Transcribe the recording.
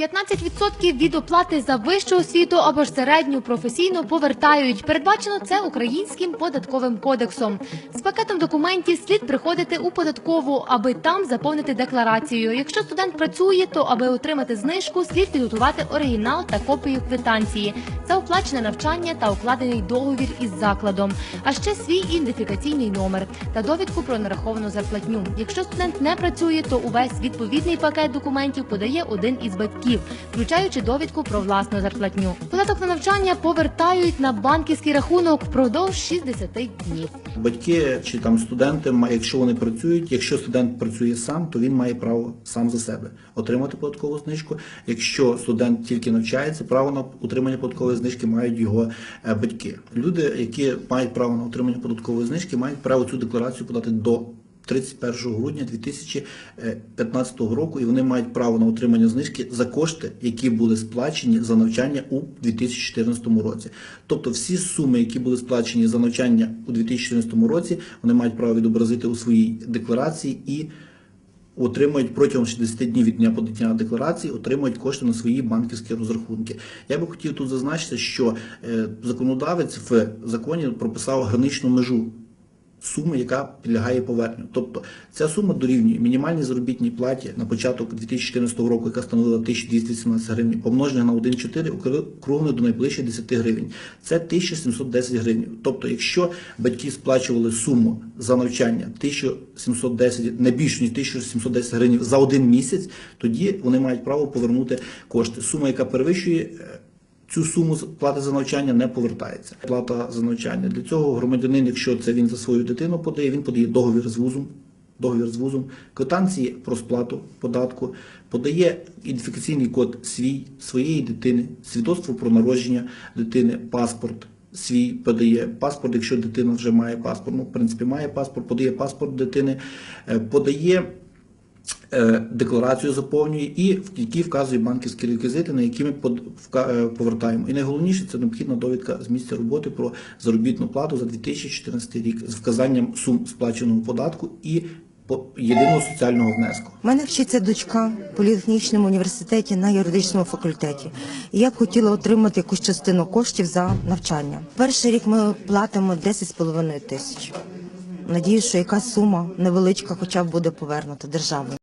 15% від оплати за вищу освіту або ж середню професійну повертають. Передбачено це українським податковим кодексом. З пакетом документів слід приходити у податкову, аби там заповнити декларацію. Якщо студент працює, то аби отримати знижку, слід підготувати оригінал та копію квитанції за оплачене навчання та укладений договір із закладом, а ще свій ідентифікаційний номер та довідку про нараховану зарплатню. Якщо студент не працює, то увесь відповідний пакет документів подає один із батьків, включаючи довідку про власну зарплатню. Податок на навчання повертають на банківський рахунок впродовж 60 днів. Батьки чи там студенти, якщо вони працюють, якщо студент працює сам, то він має право сам за себе отримати податкову знижку. Якщо студент тільки навчається, право на отримання податкової знижки мають його е, батьки. Люди, які мають право на отримання податкової знижки, мають право цю декларацію подати до 31 грудня 2015 року, і вони мають право на отримання знижки за кошти, які були сплачені за навчання у 2014 році. Тобто всі суми, які були сплачені за навчання у 2014 році, вони мають право відобразити у своїй декларації і отримують протягом 60 днів від дня подання декларації, отримують кошти на свої банківські розрахунки. Я би хотів тут зазначити, що е, законодавець в законі прописав граничну межу суми, яка підлягає поверненню. Тобто ця сума дорівнює мінімальній заробітній платі на початок 2014 року, яка становила 1218 гривень, помноження на 1,4 округлено до найближчих 10 гривень. Це 1710 гривень. Тобто, якщо батьки сплачували суму за навчання 1710, не більше ніж 1710 гривень за один місяць, тоді вони мають право повернути кошти. Сума, яка перевищує е, Цю суму плати за навчання не повертається. Плата за навчання для цього громадянин, якщо це він за свою дитину подає, він подає договір з вузом, договір з вузом, квитанції про сплату податку, подає ідентифікаційний код свій, своєї дитини, свідоцтво про народження дитини, паспорт. Свій подає паспорт, якщо дитина вже має паспорт. Ну, в принципі, має паспорт, подає паспорт дитини, е, подає декларацію заповнює і в якій вказує банківські реквізити, на які ми е, повертаємо. І найголовніше це необхідна довідка з місця роботи про заробітну плату за 2014 рік з вказанням сум сплаченого податку і єдиного соціального внеску. У мене вчиться дочка в політехнічному університеті на юридичному факультеті. І я б хотіла отримати якусь частину коштів за навчання. Перший рік ми платимо 10,5 тисяч. Надію, що якась сума невеличка, хоча б буде повернута державою.